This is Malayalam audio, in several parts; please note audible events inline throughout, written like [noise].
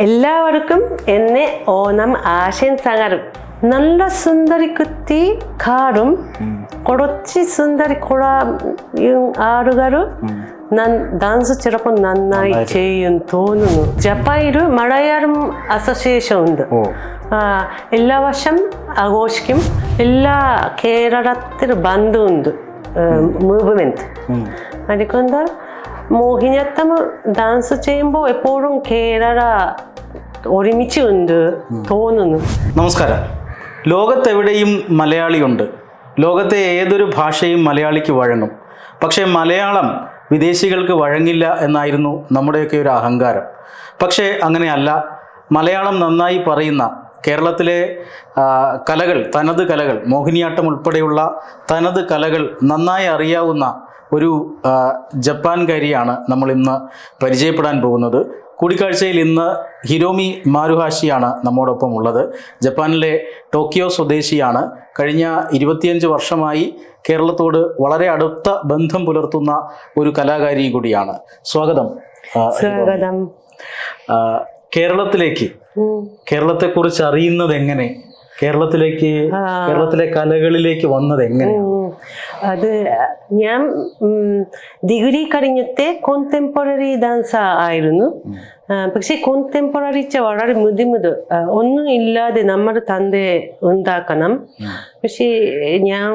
എല്ലാവർക്കും എന്നെ ഓണം ആശംസകൾ നല്ല സുന്ദരി കുത്തി കാറും കുറച്ച് സുന്ദരി കുള ആളുകൾ ഡാൻസ് ചിലപ്പോൾ നന്നായി ചെയ്യും തോന്നുന്നു. ജപ്പാനിൽ മലയാളം അസോസിയേഷൻ ഉണ്ട്. എല്ലാ വർഷം ആഘോഷിക്കും. എല്ലാ കേരളത്തിൽ ബന്ധമുണ്ട് മൂവ്മെന്റ്. അതുകൊണ്ട് മോഹിനിയട്ടം ഡാൻസ് ചെയ്യുമ്പോൾ എപ്പോഴും കേരള ഒരുമിച്ച് ഉണ്ട് തോന്നുന്നു. നമസ്കാരം. ലോകത്തെവിടെയും മലയാളിയുണ്ട്. ലോകത്തെ ഏതൊരു ഭാഷയും മലയാളിക്ക് വഴങ്ങും. പക്ഷേ മലയാളം വിദേശികൾക്ക് വഴങ്ങില്ല എന്നായിരുന്നു നമ്മുടെയൊക്കെ ഒരു അഹങ്കാരം. പക്ഷേ അങ്ങനെയല്ല. മലയാളം നന്നായി പറയുന്ന കേരളത്തിലെ കലകൾ തനത് കലകൾ മോഹിനിയാട്ടം ഉൾപ്പെടെയുള്ള തനത് കലകൾ നന്നായി അറിയാവുന്ന ഒരു ജപ്പാൻകാരിയാണ് നമ്മൾ ഇന്ന് പരിചയപ്പെടാൻ പോകുന്നത്. കൂടിക്കാഴ്ചയിൽ ഇന്ന് ഹിരോമി മാരുഹാഷിയാണ് നമ്മോടൊപ്പം ഉള്ളത് ജപ്പാനിലെ ടോക്കിയോ സ്വദേശിയാണ്. കഴിഞ്ഞ ഇരുപത്തിയഞ്ച് വർഷമായി കേരളത്തോട് വളരെ അടുത്ത ബന്ധം പുലർത്തുന്ന ഒരു കലാകാരി കൂടിയാണ്. സ്വാഗതം സ്വാഗതം. കേരളത്തിലേക്ക്. കേരളത്തെ കേരളത്തെക്കുറിച്ച് അറിയുന്നത് എങ്ങനെ കേരളത്തിലേക്ക് കേരളത്തിലെ കലകളിലേക്ക് വന്നത് എങ്ങനെ ഉം. അത് ഞാൻ ഡിഗ്രി കഴിഞ്ഞത്തെ കോൺടെമ്പററി ഡാൻസർ ആയിരുന്നു. പക്ഷേ പക്ഷെ കോൺടെമ്പററി വളരെ ബുദ്ധിമുട്ട് ഒന്നും ഇല്ലാതെ നമ്മുടെ തന്റെ ഉണ്ടാക്കണം. പക്ഷേ ഞാൻ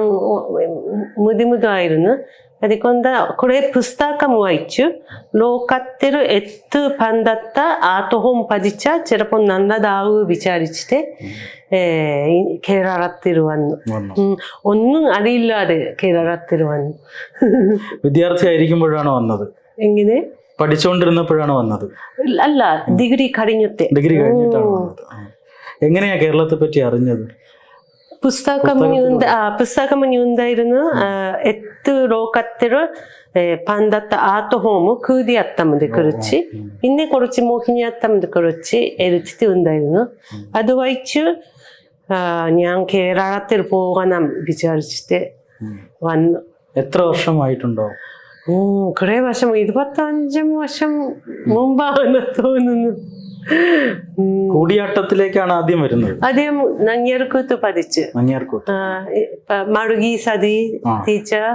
ബുദ്ധിമുട്ടായിരുന്നു അതുകൊണ്ട് കുറെ പുസ്തകം വായിച്ചു ലോകത്തിൽ എത്ത് പണ്ടത്തെ ആട്ടവും പതിച്ച ചിലപ്പോൾ നല്ലതാവും വിചാരിച്ചിട്ട് ഏ, ഈ കേരളത്തിൽ വന്നു. വന്നു. ഉം, ഒന്നും അറിയില്ലാതെ കേരളത്തിൽ വന്നു. വിദ്യാർത്ഥി ആയിരിക്കുമ്പോഴാണ് വന്നത്. എങ്ങനെ? പഠിച്ചുകൊണ്ടിരുന്നപ്പോഴാണ് വന്നത്. അല്ല ഡിഗ്രി കഴിഞ്ഞത്തെ ഡിഗ്രി കഴിഞ്ഞിട്ടാണ് വന്നത്. എങ്ങനെയാ കേരളത്തെ പറ്റി അറിഞ്ഞത് പുസ്തകം ഉണ്ട് ആ പുസ്തകം ഉണ്ടായിരുന്നു ആ, എത്ത് ലോകത്തിൽ പണ്ടത്തെ ആർട്ട് ഹോം കൂടിയത്തമ്മതെ കുറിച്ച് പിന്നെ കുറച്ച് മോഹിനിയത്തമ്മതെ കുറിച്ച് എഴുതിട്ട് ഉണ്ടായിരുന്നു അത് വായിച്ചു ആ, ഞാൻ കേരളത്തിൽ പോകണം വിചാരിച്ചിട്ട് ഉം. വന്നു എത്ര വർഷമായിട്ടുണ്ടോ ഉം, കുറെ വർഷം ഇരുപത്തഞ്ചും വർഷം മുമ്പാണ് തോന്നുന്നു ഉം. കൂടിയാട്ടത്തിലേക്കാണ് ആദ്യം വരുന്നത്. ആദ്യം നങ്ങിയർക്കൂത്ത് പതിച്ച്. മഴുകി സതി തീച്ച ടീച്ചർ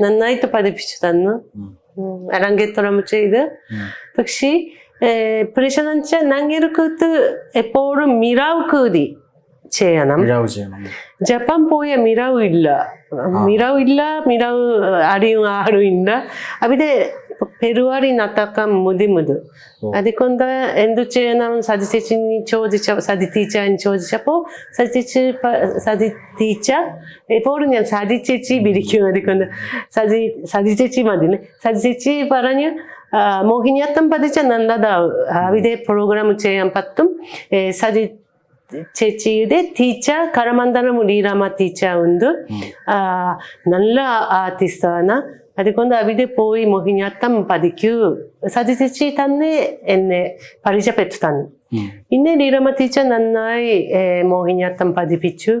നന്നായിട്ട് പതിപ്പിച്ചു തന്നു. അരങ്ങേറ്റം ചെയ്ത്. പക്ഷേ പ്രശ്നം വെച്ചാൽ നങ്ങിയർക്കൂത്ത് എപ്പോഴും മിറാവ് കൂതി ചെയ്യണം. ജപ്പാൻ പോയ മിറാവ് ഇല്ല. മിറാവ് ഇല്ല മിറാവ് അടിയും ആരും ഇല്ല. അവിടെ പെരുവാടി നട്ടക്കാൻ ബുദ്ധിമുട്ട് അതുകൊണ്ട് എന്തു ചെയ്യണം? സതി ചേച്ചി ചോദിച്ച സതി ടീച്ചർ ചോദിച്ചപ്പോൾ സതി ചേച്ചി സതി ടീച്ചർ എപ്പോഴും ഞാൻ സതി ചേച്ചി വിരിക്കും അതുകൊണ്ട്. സതി സതി ചേച്ചി മതി. സതി ചേച്ചി പറഞ്ഞു മോഹിനിയാത്തം പതിച്ച നല്ലതാവും അവിടെ പ്രോഗ്രാം ചെയ്യാൻ പറ്റും. സതി ചേച്ചിയുടെ ടീച്ചർ കരമന്ദനം ലീലാമ ടീച്ചർ ഉണ്ട്. നല്ല ആർട്ടിസ്റ്റ് ആണ് അതുകൊണ്ട് അവിടെ പോയി മോഹിനിയാട്ടം പഠിക്കൂ സതി ചേച്ചി തന്നെ എന്നെ പരിചയപ്പെട്ടു തന്നു. പിന്നെ ലീലാമ ടീച്ചർ നന്നായി മോഹിനിയാട്ടം പഠിപ്പിച്ചു.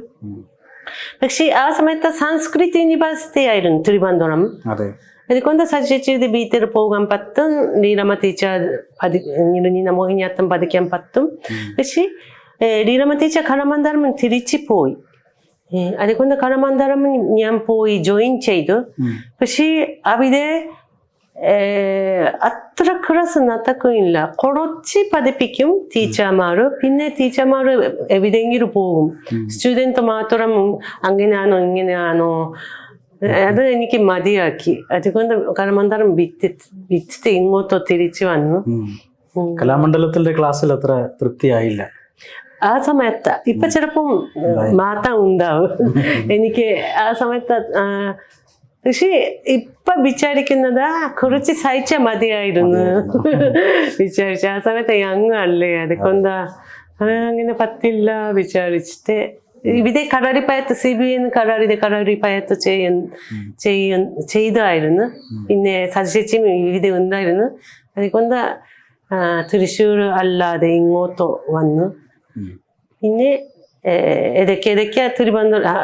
പക്ഷേ ആ സമയത്ത് സംസ്കൃതി യൂണിവേഴ്സിറ്റി ആയിരുന്നു തിരുവനന്തപുരം. അതെ. അതുകൊണ്ട് സതി ചേച്ചിയുടെ വീട്ടിൽ പോകാൻ പറ്റും ലീലാമ ടീച്ചർ പതി മോഹിനിയാട്ടം പഠിക്കാൻ പറ്റും പക്ഷേ നീരമ ടീച്ചർ കടമന്ദരം തിരിച്ചു പോയി. ഏ, അതുകൊണ്ട് കടമന്ദരം ഞാൻ പോയി ജോയിൻ ചെയ്തു. പക്ഷേ അവിടെ അത്ര ക്ലാസ് നടക്കില്ല കുറച്ച് പതിപ്പിക്കും ടീച്ചർമാർ പിന്നെ ടീച്ചർമാർ എവിടെയെങ്കിലും പോകും. സ്റ്റുഡന്റ് മാത്രം അങ്ങനെയാണോ ഇങ്ങനെയാണോ? അത് എനിക്ക് മതിയാക്കി. അതുകൊണ്ട് കടമന്ദരം വിറ്റ് വിറ്റിട്ട് ഇങ്ങോട്ടോ തിരിച്ചു വന്നു. കലാമണ്ഡലത്തിന്റെ ക്ലാസ്സിൽ അത്ര തൃപ്തിയായില്ല. ആ സമയത്ത് ഇപ്പൊ ചിലപ്പം മാറ്റം ഉണ്ടാവും. എനിക്ക് ആ സമയത്ത് പക്ഷേ ഇപ്പൊ വിചാരിക്കുന്നത് കുറച്ച് സഹിച്ച മതിയായിരുന്നു. വിചാരിച്ച ആ സമയത്ത് യങ് അല്ലേ അതുകൊണ്ട് അങ്ങനെ പറ്റില്ല വിചാരിച്ചിട്ട്. ഇവിടെ കടറിപ്പയത്ത് സി ബി എന്ന് കടറി കടറിപ്പയത്ത് ചെയ്യ ചെയ്യ ചെയ്തായിരുന്നു. പിന്നെ സജിച്ചും ഇവിടെ ഉണ്ടായിരുന്നു. അതുകൊണ്ട് തൃശ്ശൂർ അല്ലാതെ ഇങ്ങോട്ടോ വന്നു. പിന്നെ ഇടയ്ക്ക് ഇടയ്ക്ക് തിരുവനന്തപുരം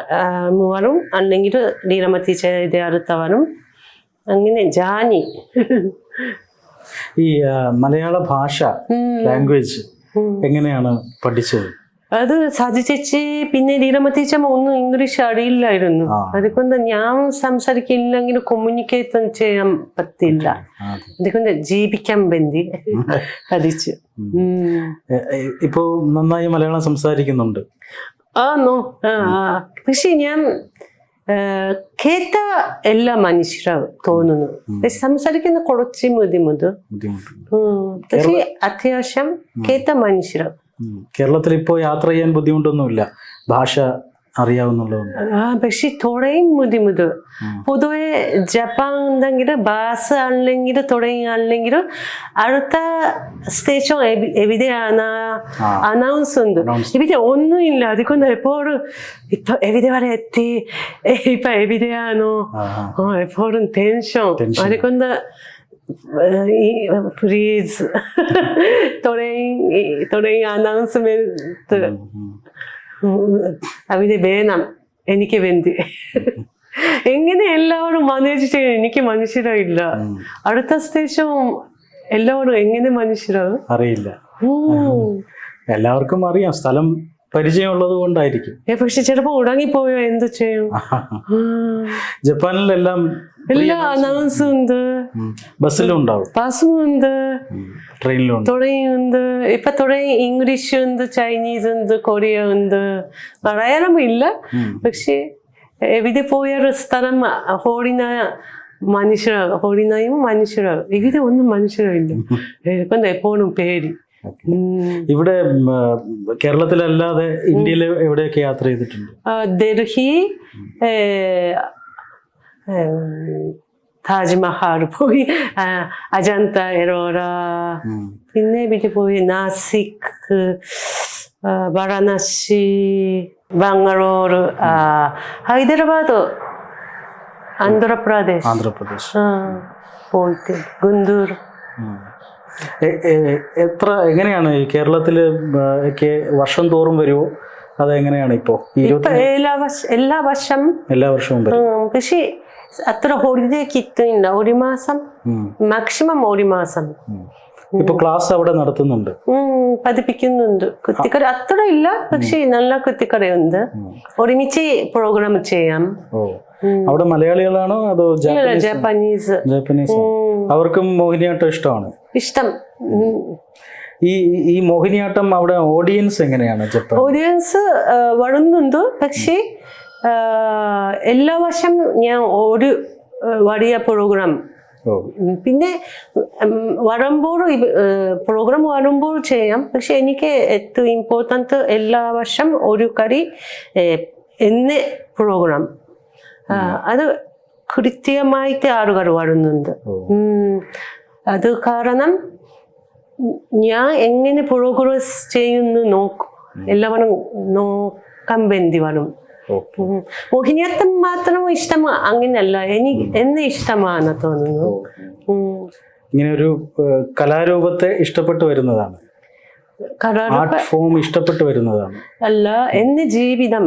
മൂവാറും അല്ലെങ്കിൽ ലീലമത്തി ചെയ്ത് അടുത്തവരും അങ്ങനെ ജാനി. ഈ മലയാള ഭാഷ ലാംഗ്വേജ് എങ്ങനെയാണ് പഠിച്ചത്? അത് സാധി ചേച്ചി പിന്നെ ലീലമ്മ ടീച്ചമ്മ ഒന്നും ഇംഗ്ലീഷ് അറിയില്ലായിരുന്നു. അതുകൊണ്ട് ഞാൻ സംസാരിക്കില്ലെങ്കിൽ കമ്മ്യൂണിക്കേറ്റ് ചെയ്യാൻ പറ്റില്ല. അതുകൊണ്ട് ജീവിക്കാൻ വേണ്ടി [laughs] പഠിച്ചു. ഇപ്പോ നന്നായി മലയാളം സംസാരിക്കുന്നുണ്ട്. ആണോ ആ നോ പക്ഷെ ഞാൻ കേട്ട എല്ലാ മനുഷ്യരും തോന്നുന്നു. പക്ഷെ സംസാരിക്കുന്ന കുറച്ച് ബുദ്ധിമുട്ട്. പക്ഷെ അത്യാവശ്യം കേട്ട മനുഷ്യരും. കേരളത്തിൽ ഇപ്പോൾ യാത്ര ചെയ്യാൻ ബുദ്ധിമുട്ടൊന്നുമില്ല. ഭാഷ അറിയാവുന്നുള്ളതുകൊണ്ട്. ആ പക്ഷെ തുടയും ബുദ്ധിമുട്ട്. പൊതുവെ ജപ്പാൻ ഉണ്ടെങ്കിൽ ബാസ് ആണെങ്കിൽ തുടങ്ങിയാണെങ്കിൽ അടുത്ത സ്റ്റേഷൻ എവിടെയാണ്. അനൗൺസ് ഉണ്ട്. ഇവിടെ ഒന്നുമില്ല. അതുകൊണ്ട് എപ്പോഴും ഇപ്പൊ എവിടെ വരെ എത്തി? ഇപ്പൊ എവിടെയാണോ? എപ്പോഴും ടെൻഷൻ. അതുകൊണ്ട് തുടങ്ങി അനൗൺസ്മെന്റ് ഉം, ഉം. അവിടെ വേണം. എനിക്ക് വേണ്ടി. എങ്ങനെ എല്ലാവരും മാനേജ് ചെയ്യും എനിക്ക് മനസ്സിലായില്ല അടുത്ത സ്റ്റേഷവും എല്ലാവരും എങ്ങനെ മനസ്സിലാവും അറിയില്ല. എല്ലാവർക്കും അറിയാം. സ്ഥലം പരിചയമുള്ളത് കൊണ്ടായിരിക്കും. പക്ഷെ ചിലപ്പോ ഉടങ്ങിപ്പോയോ എന്ത് ചെയ്യും. [laughs] ജപ്പാനിലെല്ലാം എല്ലാ അനൗൺസും ഉണ്ട്. ഉം, ബസ്സിലും ഉണ്ടാവും. ബസ്സും ഉണ്ട് ഉണ്ട് തുടങ്ങിയുണ്ട് ഇപ്പൊ തുടങ്ങി ഇംഗ്ലീഷ് ഉണ്ട് ചൈനീസ് ഉണ്ട് കൊറിയ ഉണ്ട് മലയാളം ഇല്ല. ഉം. പക്ഷെ എവിടെ പോയൊരു സ്ഥലം ഹോളിന മനുഷ്യരാകും ഹോളിനായും മനുഷ്യരാകും ഇവിടെ ഒന്നും മനുഷ്യരില്ല. കൊണ്ട് എപ്പോഴും പേടി. ഇവിടെ കേരളത്തിലല്ലാതെ ഇന്ത്യയിൽ എവിടെയൊക്കെ യാത്ര ചെയ്തിട്ടുണ്ട്? ഡൽഹി ഏ, പോയി അജന്ത എറോറ. പിന്നെ ഇവിടെ പോയി നാസിക് വാരണാസി ബാംഗ്ലൂർ ഹൈദരാബാദ് ആന്ധ്രാപ്രദേശ്. ആന്ധ്രാപ്രദേശ്. പോയിട്ട് ഗുണ്ടൂർ. എത്ര എങ്ങനെയാണ് ഈ കേരളത്തിൽ വർഷം തോറും വരുമോ അതെങ്ങനെയാണ് ഇപ്പോ? എല്ലാ വർഷം എല്ലാ വർഷം എല്ലാ വർഷവും വരും. പക്ഷെ അത്ര ഹോളിഡേ കിട്ടുന്നില്ല ഒരു മാസം. മാക്സിമം ഒരു മാസം. ഇപ്പൊ ക്ലാസ് അവിടെ നടത്തുന്നുണ്ട്. പതിപ്പിക്കുന്നുണ്ട് പഠിപ്പിക്കുന്നുണ്ട്. കുത്തിക്കട അത്ര ഇല്ല പക്ഷേ നല്ല കുത്തിക്കറി ഉണ്ട് ഒരുമിച്ച് പ്രോഗ്രാം ചെയ്യാം. അവിടെ മലയാളികളാണോ അതോ ജാപ്പനീസ് ജാപ്പനീസ് അവർക്കും മോഹിനിയാട്ടം ഇഷ്ടമാണ്. ഇഷ്ടം. ഈ ഈ മോഹിനിയാട്ടം അവിടെ ഓഡിയൻസ് എങ്ങനെയാണ്? ഓഡിയൻസ് വളർന്നുണ്ട് പക്ഷേ എല്ലാ വർഷം ഞാൻ ഒരു വലിയ പ്രോഗ്രാം പിന്നെ വരുമ്പോൾ പ്രോഗ്രാം വരുമ്പോൾ ചെയ്യാം. പക്ഷെ എനിക്ക് ഏറ്റവും ഇമ്പോർട്ടന്റ് എല്ലാ വർഷം ഒരു കറി എന്ന പ്രോഗ്രാം അത് കൃത്യമായിട്ട് ആളുകൾ വരുന്നുണ്ട്. ഉം, അത് കാരണം ഞാൻ എങ്ങനെ പ്രോഗ്രസ് ചെയ്യുന്നു നോക്കും. എല്ലാവരും നോക്കാൻ വേണ്ടി വരും. മോഹിനിയാട്ടം മാത്രം ഇഷ്ടം അങ്ങനെയല്ല. എനിക്ക് എന്നെ ഇഷ്ടമാണ് തോന്നുന്നു. ഇങ്ങനെ ഒരു കലാരൂപത്തെ ഇഷ്ടപ്പെട്ടു വരുന്നതാണ്. ആർട്ട് ഫോം ഇഷ്ടപ്പെട്ടു വരുന്നതാണ്. അല്ല എന്റെ ജീവിതം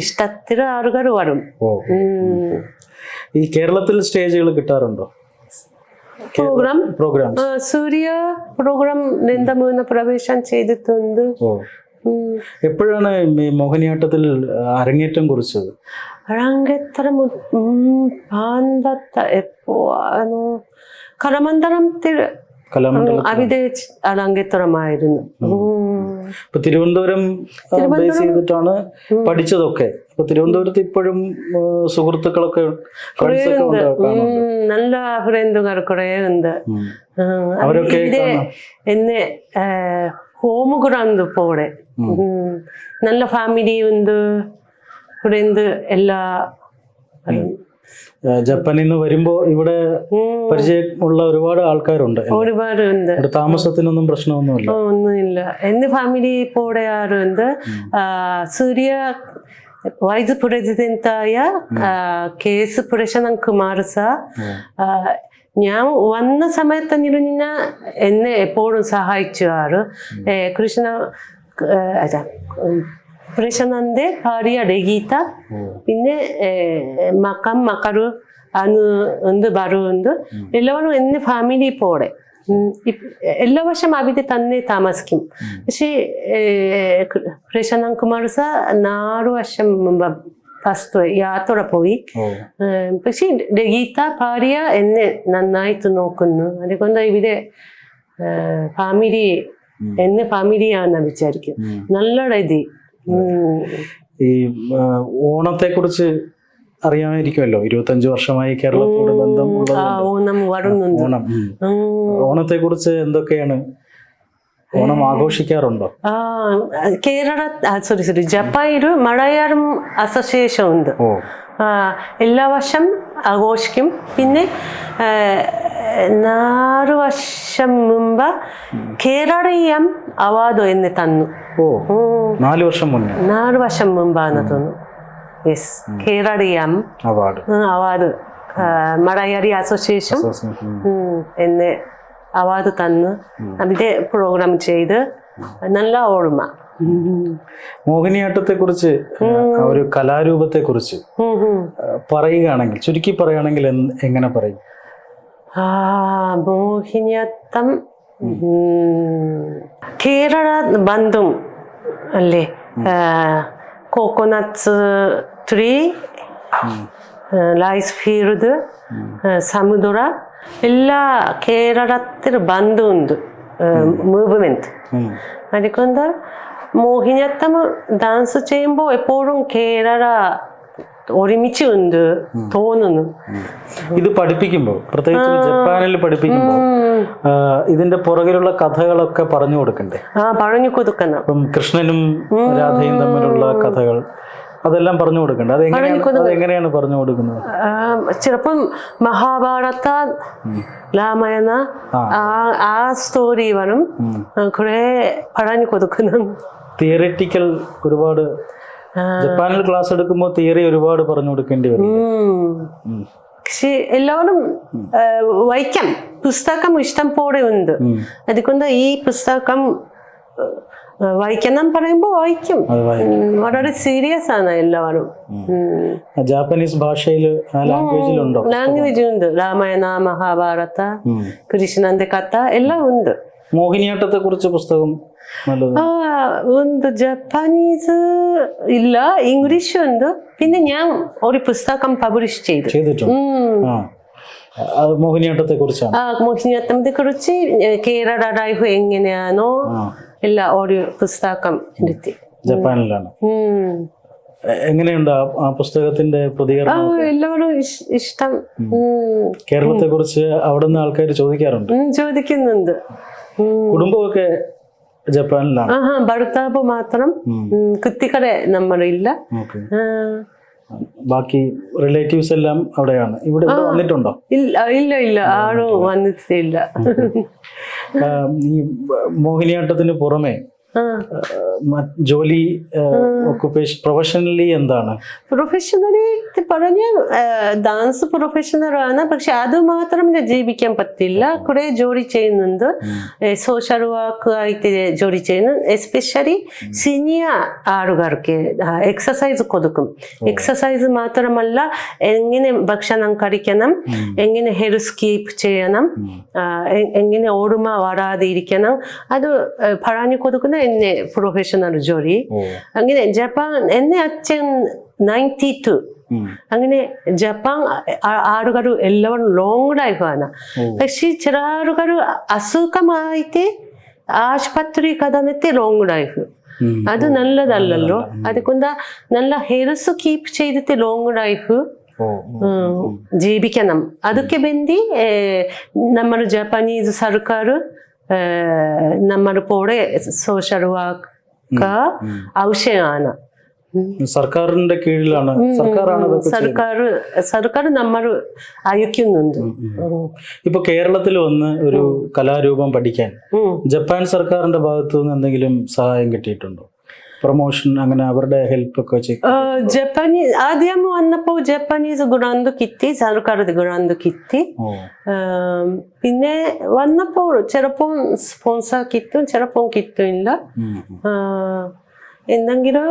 ഇഷ്ടത്തിൽ ആളുകൾ വരും ഈ കേരളത്തിൽ സ്റ്റേജുകൾ കിട്ടാറുണ്ടോ? പ്രോഗ്രാം? പ്രോഗ്രാം സൂര്യ പ്രോഗ്രാം മൂന്ന് പ്രവേശനം ചെയ്തിട്ടുണ്ട്. എപ്പോഴാണ് ഈ മോഹിനിയാട്ടത്തിൽ അരങ്ങേറ്റം കുറിച്ചത്? അരങ്ങേറ്റം പാന്തത്ത എപ്പോ ആണ്? കലമണ്ഡലത്തിൽ കലാമണ്ഡലം അവിടെ അരങ്ങേറ്റമായിരുന്നു. ഇപ്പൊ തിരുവനന്തപുരം ബേസ് ചെയ്തിട്ടാണ് പഠിച്ചതൊക്കെ. ഇപ്പൊ തിരുവനന്തപുരത്ത് ഇപ്പോഴും സുഹൃത്തുക്കളൊക്കെ നല്ല ഫ്രണ്ടുകാർ കുറേ ഉണ്ട്. അവരൊക്കെ. എന്നെ ഹോം கூட പോലെ ഉം, നല്ല ഫാമിലി ഉണ്ട്. ഫ്രണ്ട് എല്ലാ ജപ്പാനിൽ നിന്ന് വരുമ്പോ ഇവിടെ പരിചയമുള്ള ഒരുപാട് ആൾക്കാരുണ്ട്. ഒരുപാട് ഉണ്ട്. താമസത്തിനൊന്നും പ്രശ്നമൊന്നുമില്ല. ഒന്നുമില്ല. എന്റെ ഫാമിലി പോലെ ആരുണ്ട് സൂര്യ വൈസ് പ്രസിഡന്റായ K S Prashant Kumar sir ഞാൻ വന്ന സമയത്ത് നിരുന്ന എന്നെ എപ്പോഴും സഹായിച്ചു ആറ് കൃഷ്ണ കൃഷ്ണന്റെ ഭാര്യ രഗീത പിന്നെ മക്കം മക്കൾ അന്ന് ഉണ്ട് ബറുണ്ട് എല്ലാവരും എന്നെ ഫാമിലി പോടെ എല്ലാ വർഷം അവിടെ തന്നെ താമസിക്കും. പക്ഷേ കൃഷ്ണൻ കുമാർ സാർ നാല് വർഷം മുമ്പ് ഫസ്റ്റ് യാത്ര പോയി. പക്ഷെ ഗീത ഭാര്യ എന്നെ നന്നായിട്ട് നോക്കുന്നു. അതുകൊണ്ട് ഇവിടെ ഫാമിലി എന്നെ ഫാമിലിയാണെന്ന് വിചാരിക്കും. നല്ല. ഈ ഓണത്തെ കുറിച്ച് അറിയാമായിരിക്കുമല്ലോ. ഇരുപത്തഞ്ച് വർഷമായി കേരളത്തോട് ബന്ധം ഓണം ഓണത്തെ കുറിച്ച്. എന്തൊക്കെയാണ് ഓണം ആഘോഷിക്കാറുണ്ടോ? ആ കേരള സോറി സോറി ജപ്പാനിൽ മലയാളം അസോസിയേഷൻ ഉണ്ട്. എല്ലാ വർഷം ആഘോഷിക്കും. പിന്നെ നാല് വർഷം മുമ്പ് കേരളീയം അവാർഡ് എന്ന് തന്നു. നാല് വർഷം മുന്നേ. നാല് വർഷം മുമ്പാണ് തന്നു. Yes Keraleeyam award. Award. Malayali association എന്ന് അവാർഡ് തന്ന് അവിടെ പ്രോഗ്രാം ചെയ്ത് നല്ല ഓർമ്മ. മോഹിനിയാട്ടത്തെ കുറിച്ച് ഒരു കലാരൂപത്തെ കുറിച്ച്. പറയുകയാണെങ്കിൽ ചുരുക്കി പറയുകയാണെങ്കിൽ എങ്ങനെ പറയും? ആ മോഹിനിയാട്ടം കേരള ബന്ധം അല്ലേ? കോക്കോനട്ട്സ് ട്രീ ലൈസ് ഫീൽഡ് സമുദ്ര എല്ലാ കേരളത്തിൽ ബന്ധുണ്ട് മൂവ്മെന്റ്. അതുകൊണ്ട് മോഹിനിയട്ടം ഡാൻസ് ചെയ്യുമ്പോൾ എപ്പോഴും കേരള ഒരുമിച്ച് ഉണ്ട് തോന്നുന്നു. ഇത് പഠിപ്പിക്കുമ്പോൾ പ്രത്യേകിച്ച് ജപ്പാനിൽ പഠിപ്പിക്കുമ്പോൾ ഇതിന്റെ പുറകിലുള്ള കഥകളൊക്കെ പറഞ്ഞു കൊടുക്കണ്ടേ? ആ പറഞ്ഞു കൊടുക്കണം. കൃഷ്ണനും രാധയും തമ്മിലുള്ള കഥകൾ. അതെല്ലാം പറഞ്ഞു കൊടുക്കണ്ട? അതെങ്ങനെയാണ് അതെങ്ങനെയാണ് പറഞ്ഞു കൊടുക്കുന്നത്? ചിലപ്പം മഹാഭാരത രാമായണ ആ. സ്റ്റോറി വേണം കുറെ പറഞ്ഞു കൊടുക്കണം തിയറിറ്റിക്കൽ ഒരുപാട് ജപ്പാനിൽ ക്ലാസ് എടുക്കുമ്പോൾ തിയറി ഒരുപാട് പറഞ്ഞു കൊടുക്കേണ്ടി വരും. പക്ഷെ എല്ലാവരും വായിക്കാം. പുസ്തകം ഇഷ്ടം പോലെ ഉണ്ട്. അതുകൊണ്ട് ഈ പുസ്തകം വായിക്കണം പറയുമ്പോൾ വായിക്കും. വളരെ സീരിയസ് ആണ് എല്ലാവരും. ജാപ്പനീസ് ഭാഷയിൽ ലാംഗ്വേജിൽ ലാംഗ്വേജിലുണ്ടോ ലാംഗ്വേജ് ഉണ്ട് രാമായണ മഹാഭാരത കൃഷ്ണന്റെ കഥ എല്ലാം ഉണ്ട്. മോഹിനിയാട്ടത്തെ കുറിച്ച് പുസ്തകം ഉണ്ട്. ജപ്പാനീസ് ഇല്ല ഇംഗ്ലീഷ് ഉണ്ട് പിന്നെ ഞാൻ ഒരു പുസ്തകം പബ്ലിഷ് ചെയ്തു. മോഹിനിയാട്ടത്തെ കുറിച്ചാണ് മോഹിനിയാട്ടത്തെ കുറിച്ച് കേരള ലൈഫ് എങ്ങനെയാണോ ആ ഓഡിയോ പുസ്തകം എടുത്തി ജപ്പാനിലാണ്. എങ്ങനെയുണ്ട് ആ പുസ്തകത്തിന്റെ പ്രതികരണം എല്ലാവരും ഇഷ്- ഇഷ്ടം. കേരളത്തെ കുറിച്ച് അവിടെ നിന്ന് ആൾക്കാർ ചോദിക്കാറുണ്ട്. ചോദിക്കുന്നുണ്ട്. കുടുംബമൊക്കെ ജപ്പാനിലാണ്. ആഹാ ഭർത്താവ് മാത്രം. കുത്തിക്കട നമ്മളില്ല. ബാക്കി റിലേറ്റീവ്സ് എല്ലാം അവിടെയാണ്. ഇവിടെ ഇവിടെ വന്നിട്ടുണ്ടോ? ഇല്ല ഇല്ല ഇല്ല. ആരും വന്നിട്ടില്ല. ഈ മോഹിനിയാട്ടത്തിന് പുറമെ ജോലി ഒക്കുപേഷൻ പ്രൊഫഷണലി എന്താണ്? പ്രൊഫഷണലി പറഞ്ഞ ഡാൻസ് പ്രൊഫഷണലാണ് പക്ഷെ അത് മാത്രം ജീവിക്കാൻ പറ്റില്ല. കുറെ ജോലി ചെയ്യുന്നുണ്ട്. സോഷ്യൽ വർക്ക് ആയിട്ട് ജോലി ചെയ്യുന്നു. എസ്പെഷ്യലി സീനിയർ ആളുകൾക്ക് എക്സസൈസ് കൊടുക്കും. എക്സസൈസ് മാത്രമല്ല എങ്ങനെ ഭക്ഷണം കഴിക്കണം എങ്ങനെ ഹെൽത്ത് കീപ്പ് ചെയ്യണം എങ്ങനെ ഓടുമ എങ്ങനെ ഇരിക്കണം അത് പറഞ്ഞു കൊടുക്കുന്ന എന്നെ പ്രൊഫഷണൽ ജോലി. അങ്ങനെ ജപ്പാൻ എന്നെ അച്ഛൻ നയന്റി ടു അങ്ങനെ ജപ്പാൻ ആളുകൾ എല്ലാവരും ലോങ് ലൈഫാണ് പക്ഷെ ചില ആളുകൾ അസുഖമായിട്ട് ആശുപത്രി കടന്നിട്ട് ലോങ് ലൈഫ്. അത് നല്ലതല്ലല്ലോ. അതുകൊണ്ട് നല്ല ഹെൽത്ത് കീപ്പ് ചെയ്തിട്ട് ലോങ് ലൈഫ്. ജീവിക്കണം. അതൊക്കെ വേണ്ടി നമ്മൾ ജപ്പാനീസ് സർക്കാർ നമ്മൾ കൂടെ സോഷ്യൽ വർക്ക് ആവശ്യമാണ്. സർക്കാരിന്റെ കീഴിലാണ്. സർക്കാരാണ്. സർക്കാർ സർക്കാർ നമ്മൾ അയക്കുന്നുണ്ട്. ഇപ്പൊ കേരളത്തിൽ വന്ന് ഒരു കലാരൂപം പഠിക്കാൻ ജപ്പാൻ സർക്കാരിന്റെ ഭാഗത്തു നിന്ന് എന്തെങ്കിലും സഹായം കിട്ടിയിട്ടുണ്ടോ? പ്രൊമോഷൻ അങ്ങനെ അവരുടെ ഹെൽപ്പ് ഒക്കെ ജപ്പാനീസ് ആദ്യം വന്നപ്പോ ജപ്പാനീസ് ഗുണാന്തു കിട്ടി സർക്കാർ ഗുണാന്തു കിട്ടി. പിന്നെ വന്നപ്പോൾ ചെറുപ്പം സ്പോൺസർ കിട്ടും ചെറുപ്പം കിട്ടില്ല ഇല്ല. എന്തെങ്കിലും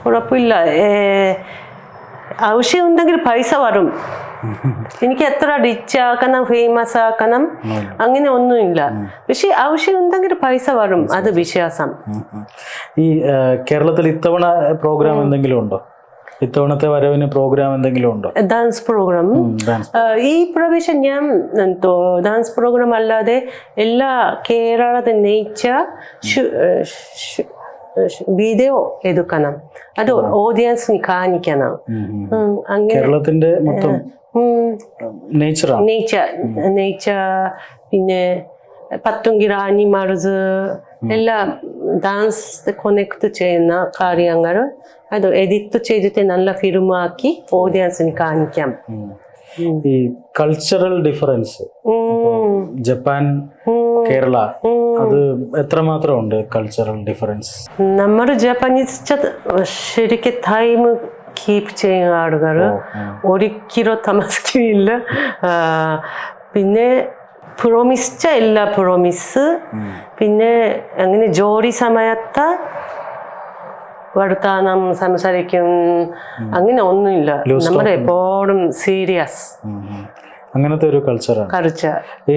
കുഴപ്പമില്ല. ആവശ്യം ഉണ്ടെങ്കിൽ പൈസ വരും. എനിക്ക് എത്ര റിച്ച് ആക്കണം ഫേമസ് ആക്കണം അങ്ങനെ ഒന്നുമില്ല. പക്ഷെ ആവശ്യം ഉണ്ടെങ്കിൽ പൈസ വരും അത് വിശ്വാസം. ഈ കേരളത്തിൽ ഇത്തവണ പ്രോഗ്രാം എന്തെങ്കിലും ഉണ്ടോ? ഇത്തവണത്തെ വരവിന് പ്രോഗ്രാം എന്തെങ്കിലും ഉണ്ടോ? ഡാൻസ് പ്രോഗ്രാം ഈ പ്രാവശ്യം ഞാൻ എന്തോ ഡാൻസ് പ്രോഗ്രാം അല്ലാതെ എല്ലാ കേരളത്തെ നേച്ചർ വീഡിയോ എടുക്കണം. അത് ഓഡിയൻസിന് കാണിക്കണം. ഉം, ഉം. ഉം, അങ്ങനെ കേരളത്തിന്റെ മൊത്തം നേച്ചറാണ് നേച്ചർ നേച്ചർ പിന്നെ പത്തുങ്കിര അനിമൽസ് എല്ലാം ഡാൻസ് കൊനെക്ട് ചെയ്യുന്ന കാര്യങ്ങൾ അത് എഡിറ്റ് ചെയ്തിട്ട് നല്ല ഫിലിമാക്കി ഓഡിയൻസിന് കാണിക്കാം. ഈ കൾച്ചറൽ ഡിഫറൻസ് ജപ്പാൻ. കേരള. അത് എത്രമാത്രം ഉണ്ട് കൾച്ചറൽ ഡിഫറൻസ് നമ്മൾ ജാപ്പനീസ് ശരിക്കും ടൈം കീപ്പ് ചെയ്യുന്ന ആളുകൾ ഒരിക്കലും താമസിക്കില്ല ആ, പിന്നെ പ്രൊമിസ്ച്ച ഇല്ല പ്രോമിസ് പിന്നെ അങ്ങനെ ജോലി സമയത്ത് വർത്താനം സംസാരിക്കും. അങ്ങനെ ഒന്നുമില്ല. നമ്മൾ എപ്പോഴും സീരിയസ് അങ്ങനത്തെ ഒരു കൾച്ചറാണ് കൾച്ചർ ഈ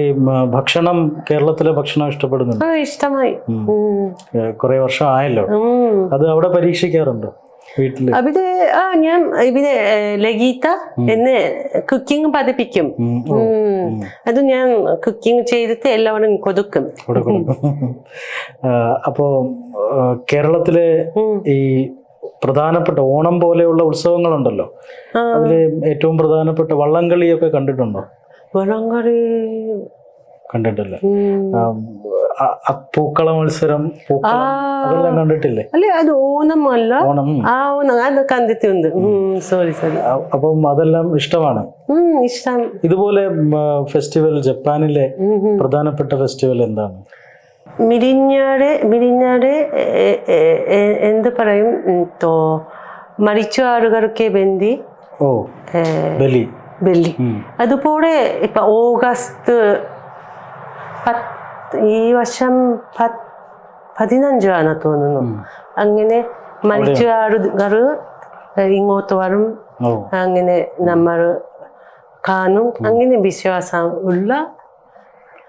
ഭക്ഷണം കേരളത്തിലെ ഭക്ഷണം ഇഷ്ടപ്പെടുന്നുണ്ട്. ഇഷ്ടമായി. കുറെ വർഷം ആയല്ലോ. അത് അവിടെ പരീക്ഷിക്കാറുണ്ടോ വീട്ടിൽ. അവിടെ ആ ഞാൻ ഇവിടെ ലഗീത്ത ലഗീത എന്നെ കുക്കിംഗ് പഠിപ്പിക്കും. അത് ഞാൻ കുക്കിംഗ് ചെയ്തിട്ട് എല്ലാവരും കൊടുക്കും അപ്പോൾ അപ്പോ കേരളത്തിലെ ഈ പ്രധാനപ്പെട്ട ഓണം പോലെയുള്ള ഉത്സവങ്ങളുണ്ടല്ലോ. അതിൽ ഏറ്റവും പ്രധാനപ്പെട്ട വള്ളംകളിയൊക്കെ കണ്ടിട്ടുണ്ടോ? വള്ളംകളി കണ്ടിട്ടില്ല. പൂക്കള മത്സരം പൂക്കളം അതെല്ലാം കണ്ടിട്ടില്ലേ? അല്ലെ അത് ഓണം. ആ ഓണം അത് കണ്ടിട്ടുണ്ട്. സോറി സോറി അപ്പം അതെല്ലാം ഇഷ്ടമാണ്? ഇഷ്ടം. ഇതുപോലെ ഫെസ്റ്റിവൽ ജപ്പാനിലെ പ്രധാനപ്പെട്ട ഫെസ്റ്റിവൽ എന്താണ്? മിരിഞ്ഞാട് മിരിഞ്ഞാട് എന്ത് പറയും? തോ മരിച്ച ആളുകൾക്ക് വേണ്ടി ഓ ബലി. ബലി. അതുപോലെ ഇപ്പൊ ഓഗസ്റ്റ് ഈ വർഷം പതിനഞ്ചാണ് തോന്നുന്നു. അങ്ങനെ മരിച്ച ആളുകൾ ഇങ്ങോട്ട് വരും അങ്ങനെ നമ്മൾ കാണും. അങ്ങനെ വിശ്വാസം ഉള്ള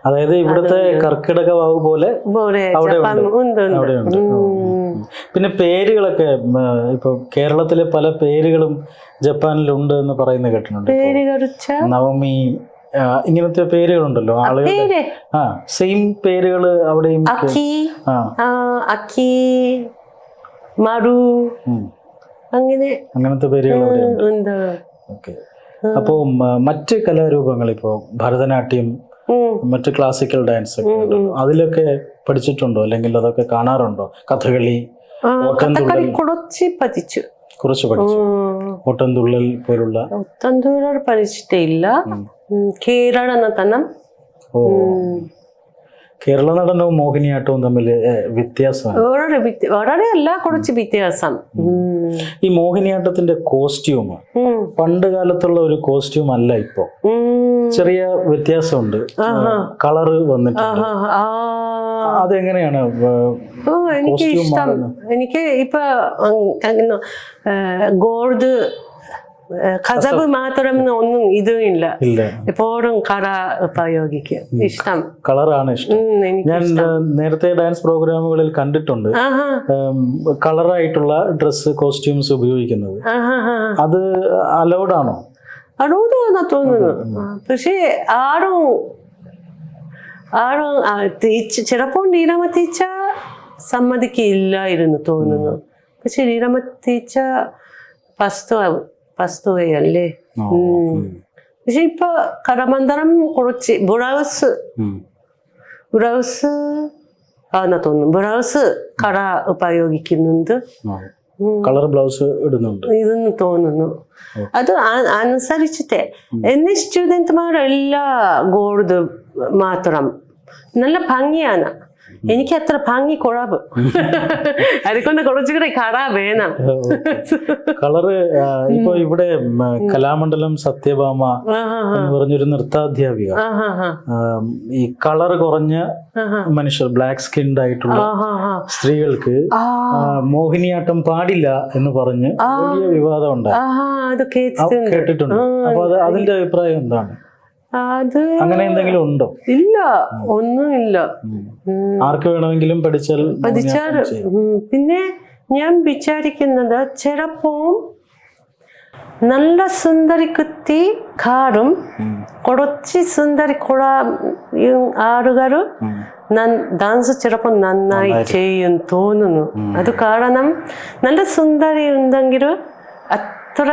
അതായത് ഇവിടുത്തെ കർക്കിടക വാവ് പോലെ. പിന്നെ പേരുകളൊക്കെ ഇപ്പൊ കേരളത്തിലെ പല പേരുകളും ജപ്പാനിൽ ഉണ്ട് എന്ന് പറയുന്ന കേട്ടിട്ടുണ്ട് നവമി ഇങ്ങനത്തെ പേരുകളുണ്ടല്ലോ ആളുകൾ ആ സെയിം പേരുകൾ അവിടെയും മറു അങ്ങനെ അങ്ങനത്തെ പേരുകൾ അവിടെ ഉണ്ട് ഉണ്ട്. ഓക്കെ. അപ്പോൾ മറ്റ് കലാരൂപങ്ങൾ ഇപ്പോൾ ഭരതനാട്യം. മറ്റ് ക്ലാസിക്കൽ ഡാൻസ് ഒക്കെ. ഉണ്ടല്ലോ. അതിലൊക്കെ പഠിച്ചിട്ടുണ്ടോ? അല്ലെങ്കിൽ അതൊക്കെ കാണാറുണ്ടോ? കഥകളി കഥകളി കുറച്ച് പഠിച്ചു. കുറച്ച് പഠിച്ചു. ഓട്ടംതുള്ളൽ പോലുള്ള. തന്തൂരർ പഠിച്ചിട്ടില്ല. കേരള നടനം ഓ. കേരള നടനവും മോഹിനിയാട്ടവും തമ്മിൽ വ്യത്യാസമാണ്. വളരെ വളരെ അല്ല കുറച്ച് വ്യത്യാസം. ഈ മോഹിനിയാട്ടത്തിന്റെ കോസ്റ്റ്യൂം. പണ്ട് കാലത്തുള്ള ഒരു കോസ്റ്റ്യൂം അല്ല ഇപ്പോ. ചെറിയ വ്യത്യാസമുണ്ട്. കളറ് വന്നിട്ടുണ്ട്. അതെങ്ങനെയാണ് എനിക്ക് ഇഷ്ടം. എനിക്ക് ഇപ്പൊ ഗോൾഡ് കസബ് മാത്രം ഒന്നും ഇതും ഇല്ല. എപ്പോഴും കറ ഉപയോഗിക്കും. ഇഷ്ടം. കളറാണ് ഇഷ്ടം. ഞാൻ നേരത്തെ ഡാൻസ് പ്രോഗ്രാമുകളിൽ കണ്ടിട്ടുണ്ട്. കളറായിട്ടുള്ള ഡ്രസ് കോസ്റ്റ്യൂംസ് ഉപയോഗിക്കുന്നത്. അത് അലൗഡ് ആണോ? അറുപതാണെന്നാ തോന്നുന്നു ആ, പക്ഷേ ആരും ആരും ചിലപ്പോൾ നീലമ ടീച്ച സമ്മതിക്കില്ലായിരുന്നു തോന്നുന്നു. പക്ഷെ നീലമ ടീച്ച പസ്തു ഉം. പക്ഷെ ഇപ്പൊ കടമന്ദരം കുറച്ച് ബ്രൗസ് ബ്രൗസ് ആണെന്ന് തോന്നുന്നു. ബ്രൗസ് കട ഉപയോഗിക്കുന്നുണ്ട്. കളർ ബ്ലൗസ് ഇടുന്നുണ്ട്. ഇതെന്ന് തോന്നുന്നു. അത് അനുസരിച്ചിട്ട്. എന്നെ സ്റ്റുഡന്റ്മാർ ഗോൾഡ് മാത്രം. നല്ല ഭംഗിയാണ്. എനിക്ക് അത്ര ഭംഗി കുറവ് [laughs] അതുകൊണ്ട് കുറച്ചുകൂടെ കറ വേണം. കളറ് ഇപ്പൊ ഇവിടെ കലാമണ്ഡലം സത്യഭാമ എന്ന് പറഞ്ഞൊരു നൃത്താധ്യാപിക. ഈ കളർ കുറഞ്ഞ. മനുഷ്യർ ബ്ലാക്ക് സ്കിൻഡ് ആയിട്ടുള്ള. സ്ത്രീകൾക്ക് മോഹിനിയാട്ടം പാടില്ല എന്ന് പറഞ്ഞ് വലിയ വിവാദം ഉണ്ടായി. കേട്ടിട്ടുണ്ട്. കേട്ടിട്ടുണ്ട്. അപ്പൊ അത് അതിന്റെ അഭിപ്രായം എന്താണ്? അത് അങ്ങനെ എന്തെങ്കിലും ഉണ്ടോ? ഇല്ല ഒന്നുമില്ല. ആർക്ക് വേണമെങ്കിലും പഠിച്ചാൽ പഠിച്ചാൽ പിന്നെ ഞാൻ വിചാരിക്കുന്നത് ചിലപ്പോ നല്ല സുന്ദരി കുത്തി കാറും കുറച്ച് സുന്ദരി കുള ആളുകൾ. ഡാൻസ് ചിലപ്പോൾ നന്നായി ചെയ്യും തോന്നുന്നു. അത് കാരണം നല്ല സുന്ദരി ഉണ്ടെങ്കിൽ അത്ര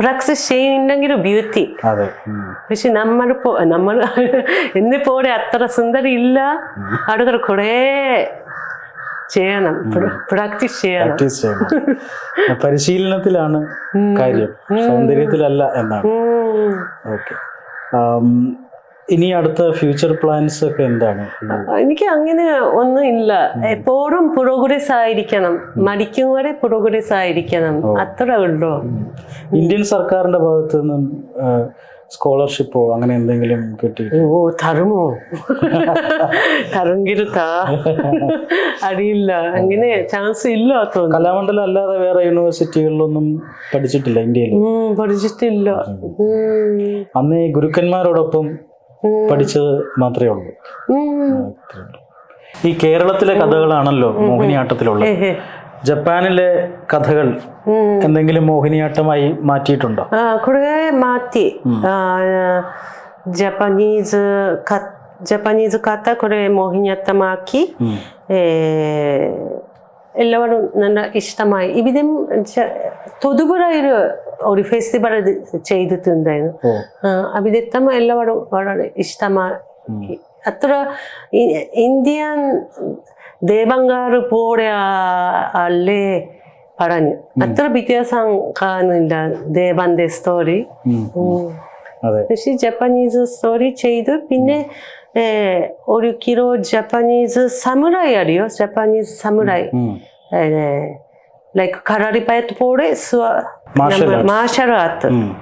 പ്രാക്ടീസ് ചെയ്യുന്നുണ്ടെങ്കിൽ ബ്യൂട്ടി. പക്ഷെ നമ്മൾ നമ്മൾ എന്നെ [laughs] പോലെ അത്ര സുന്ദരി ഇല്ല ആളുകൾ കുറേ ചെയ്യണം. പ്രാക്ടീസ് ചെയ്യണം. [laughs] പരിശീലനത്തിലാണ് കാര്യം. സൗന്ദര്യത്തിലല്ല എന്നാണ്. ഓക്കെ ഇനി അടുത്ത ഫ്യൂച്ചർ പ്ലാൻസ് ഒക്കെ എന്താണ്? എനിക്ക് അങ്ങനെ ഒന്നും ഇല്ല. എപ്പോഴും പ്രോഗ്രസ് ആയിരിക്കണം മടിക്കും വരെ പ്രോഗ്രസ് ആയിരിക്കണം അത്ര ഉള്ളൂ. ഇന്ത്യൻ സർക്കാരിന്റെ ഭാഗത്ത് നിന്നും സ്കോളർഷിപ്പോ അങ്ങനെ എന്തെങ്കിലും കിട്ടി ഓ തരുമോ? തരുങ്കിരുത്താ. അറിയില്ല. അങ്ങനെ ചാൻസ് ഇല്ല തോന്നുന്നു. കലാമണ്ഡലം അല്ലാതെ വേറെ യൂണിവേഴ്സിറ്റികളിലൊന്നും പഠിച്ചിട്ടില്ല ഇന്ത്യയിൽ? പഠിച്ചിട്ടില്ല. അന്ന് ഗുരുക്കന്മാരോടൊപ്പം പഠിച്ചത് മാത്രമേ ഉള്ളൂ ഈ കേരളത്തിലെ കഥകളാണല്ലോ മോഹിനിയാട്ടത്തിലുള്ളത്. ജപ്പാനിലെ കഥകൾ. എന്തെങ്കിലും മോഹിനിയാട്ടമായി മാറ്റിയിട്ടുണ്ടോ മാറ്റി ജപ്പാനീസ് ജപ്പാനീസ് കഥ കുറേ മോഹിനിയാട്ടമാക്കി. എല്ലാവരും നല്ല ഇഷ്ടമായി ഇവിടെ തൊടുപുഴയിൽ ഒരു ഫെസ്റ്റിവൽ ചെയ്തിട്ടുണ്ടായിരുന്നു. ഓ. ആ, അവിടുത്തെ എല്ലാവരും വളരെ ഇഷ്ടമായി. അത്ര ഇ- ഇന്ത്യൻ ദേവങ്കാർ പോലെ ആ- അല്ലേ പറഞ്ഞു. അത്ര വ്യത്യാസം കാണുന്നില്ല ദേവന്റെ സ്റ്റോറി ഉം. അതെ. പക്ഷെ ജപ്പാനീസ് സ്റ്റോറി ചെയ്തു. പിന്നെ ഏ, ഒരു കിലോ ജപ്പാനീസ് സമുറായി അറിയോ ജപ്പാനീസ് സമുറായി ഉം. ലൈക്ക് കറാറിപ്പയത്ത് പോലെ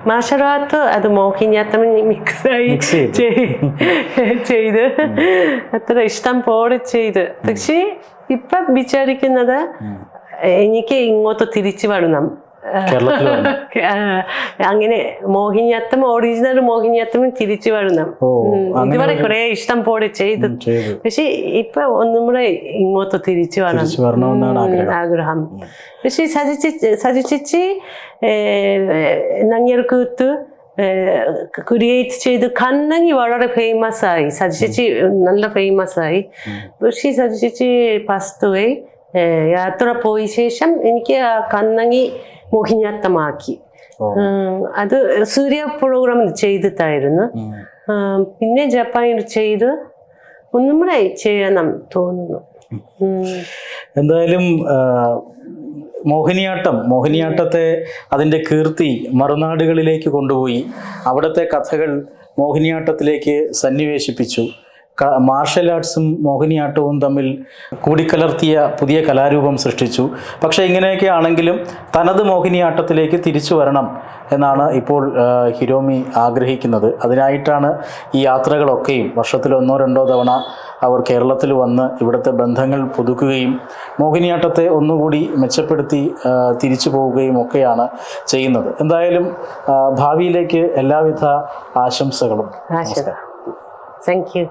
മാഷറാത്ത് ആർട്ട് അത് മോഹിനിയാട്ടം മിക്സ് ആയി ചെയ്ത്. അത്ര ഇഷ്ടം പോലെ ചെയ്ത്. പക്ഷേ ഇപ്പൊ വിചാരിക്കുന്നത് എനിക്ക് ഇങ്ങോട്ട് തിരിച്ചു വരണം. [laughs] അങ്ങനെ മോഹിനിയാട്ടം ഒറിജിനൽ മോഹിനിയാട്ടം തിരിച്ചു വരണം ഇതുവരെ കുറെ ഇഷ്ടം പോലെ ചെയ്ത് പക്ഷെ ഇപ്പൊ ഒന്നും കൂടെ ഇങ്ങോട്ട് തിരിച്ചു വരണം. ആഗ്രഹം. പക്ഷെ സജിച്ച് സജിച്ചിച്ച് നങ്ങിയർക്കൂത്ത് ക്രിയേറ്റ് ചെയ്ത് കണ്ണങ്ങി വളരെ ഫേമസ് ആയി. സജിച്ചി നല്ല ഫേമസ് ആയി. പക്ഷേ സജിച്ചി പസ്തുവേ യാത്ര പോയ ശേഷം എനിക്ക് കണ്ണങ്ങി മോഹിനിയാട്ടമാക്കി. അത് സൂര്യ പ്രോഗ്രാം ചെയ്തിട്ടായിരുന്നു. പിന്നെ ജപ്പാനിൽ ചെയ്ത് ഒന്നും കൂടെ ചെയ്യണം തോന്നുന്നു എന്തായാലും മോഹിനിയാട്ടം മോഹിനിയാട്ടത്തെ അതിന്റെ കീർത്തി മറുനാടുകളിലേക്ക് കൊണ്ടുപോയി. അവിടുത്തെ കഥകൾ മോഹിനിയാട്ടത്തിലേക്ക് സന്നിവേശിപ്പിച്ചു. മാർഷൽ ആർട്സും മോഹിനിയാട്ടവും തമ്മിൽ കൂടിക്കലർത്തിയ പുതിയ കലാരൂപം സൃഷ്ടിച്ചു. പക്ഷേ ഇങ്ങനെയൊക്കെ ആണെങ്കിലും തനത് മോഹിനിയാട്ടത്തിലേക്ക് തിരിച്ചു വരണം എന്നാണ് ഇപ്പോൾ ഹിരോമി ആഗ്രഹിക്കുന്നത്. അതിനായിട്ടാണ് ഈ യാത്രകളൊക്കെയും വർഷത്തിൽ ഒന്നോ രണ്ടോ തവണ അവർ കേരളത്തിൽ വന്ന് ഇവിടുത്തെ ബന്ധങ്ങൾ പുതുക്കുകയും മോഹിനിയാട്ടത്തെ ഒന്നുകൂടി മെച്ചപ്പെടുത്തി തിരിച്ചു പോവുകയും ഒക്കെയാണ് ചെയ്യുന്നത്. എന്തായാലും ഭാവിയിലേക്ക് എല്ലാവിധ ആശംസകളും. ആശ താങ്ക് യു